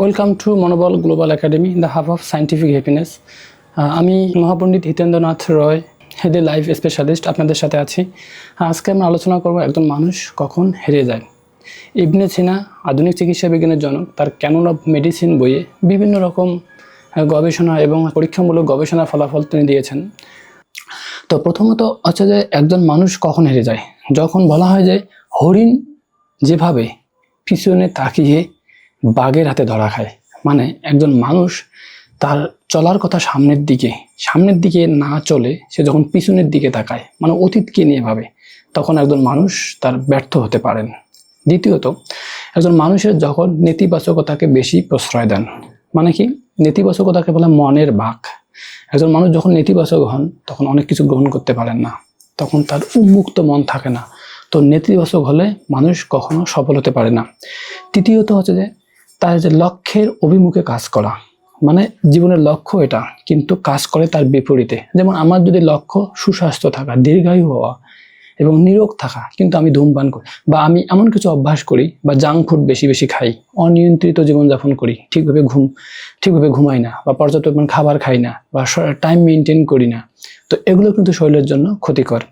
Welcome to Monobol global academy the hub of scientific happiness আমি মহাপণ্ডিত হিতেন্দ্রনাথ রয় হেডে life specialist আপনাদের সাথে আছি। আজকে আমরা আলোচনা করব একজন মানুষ কখন হেরে যায়। ইবনে সিনা, আধুনিক চিকিৎসা বিজ্ঞানের জনক, তার ক্যানন অফ মেডিসিন বইয়ে বিভিন্ন রকম গবেষণা এবং পরীক্ষামূলক গবেষণার ফলাফল তিনি দিয়েছেন। তো প্রথমত হচ্ছে যে একজন মানুষ কখন হেরে যায়? যখন বলা হয় যে হরিণ যেভাবে পিছনে তাকিয়ে বাঘের হাতে ধরা খায়। মানে একজন মানুষ তার চলার কথা সামনের দিকে সামনের দিকে না চলে সে যখন পিছনের দিকে তাকায় মানে অতীতকে নিয়ে ভাবে, তখন একজন মানুষ তার ব্যর্থ হতে পারেন। দ্বিতীয়ত, একজন মানুষের যখন নেতিবাচকতাকে বেশি প্রশ্রয় দেন মানে কি? নেতিবাচকতাকে বলে মনের বাক। একজন মানুষ যখন নেতিবাচক হন, তখন অনেক কিছু গ্রহণ করতে পারেন না, তখন তার উন্মুক্ত মন থাকে না। তো নেতিবাচক হলে মানুষ কখনো সফল হতে পারে না। তৃতীয়ত হচ্ছে যে তার যে লক্ষ্যের অভিমুখে কাজ করা। মানে জীবনের লক্ষ্য এটা, কিন্তু কাজ করে তার বিপরীতে। যেমন আমার যদি লক্ষ্য সুস্বাস্থ্য থাকা, দীর্ঘায়ু হওয়া এবং নিরোগ থাকা, কিন্তু আমি ধূমপান করি বা আমি এমন কিছু অভ্যাস করি বা জাঙ্ক ফুড বেশি বেশি খাই, অনিয়ন্ত্রিত জীবনযাপন করি, ঠিকভাবে ঘুম, ঠিকভাবে ঘুমাই না বা পর্যাপ্ত পরিমাণ খাবার খাই না বা টাইম মেনটেন করি না, তো এগুলো কিন্তু শরীরের জন্য ক্ষতিকর।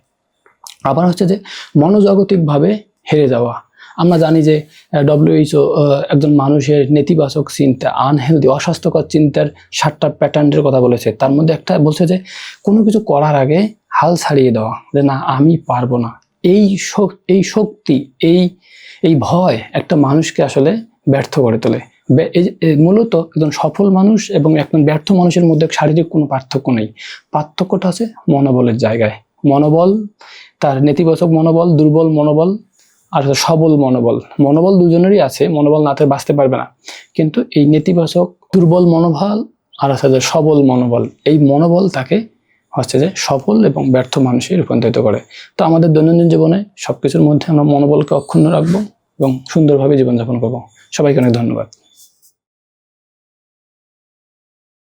আবার হচ্ছে যে মনোজাগতিকভাবে হেরে যাওয়া আমরা জানি যে ডব্লিউএইচও একজন মানুষের নেতিবাচক চিন্তা আনহেলদি অস্বাস্থ্যকর চিন্তার সাতটা প্যাটার্নের কথা বলেছে। তার মধ্যে একটা বলছে যে, কোনো কিছু করার আগে হাল ছাড়িয়ে দেওয়া, যে না, আমি পারব না। এই এই শক্তি, এই এই ভয় একটা মানুষকে আসলে ব্যর্থ করে তোলে। মূলত একজন সফল মানুষ এবং একজন ব্যর্থ মানুষের মধ্যে শারীরিক কোনো পার্থক্য নেই। পার্থক্যটা আছে মনোবলের জায়গায়। মনোবল, তার নেতিবাচক মনোবল, দুর্বল মনোবল আর সবল মনোবল। মনোবল দুজনেরই আছে, মনোবল না থাকলে বাঁচতে পারবে না। কিন্তু এই নেতিবাচক, দুর্বল মনোবল আর হচ্ছে যে সবল মনোবল, এই মনোবল তাকে হচ্ছে যে সফল এবং ব্যর্থ মানুষে রূপান্তরিত করে। তো আমাদের দৈনন্দিন জীবনে সব কিছুর মধ্যে আমরা মনোবলকে অক্ষুণ্ণ রাখব এবং সুন্দরভাবে জীবনযাপন করব। সবাইকে অনেক ধন্যবাদ।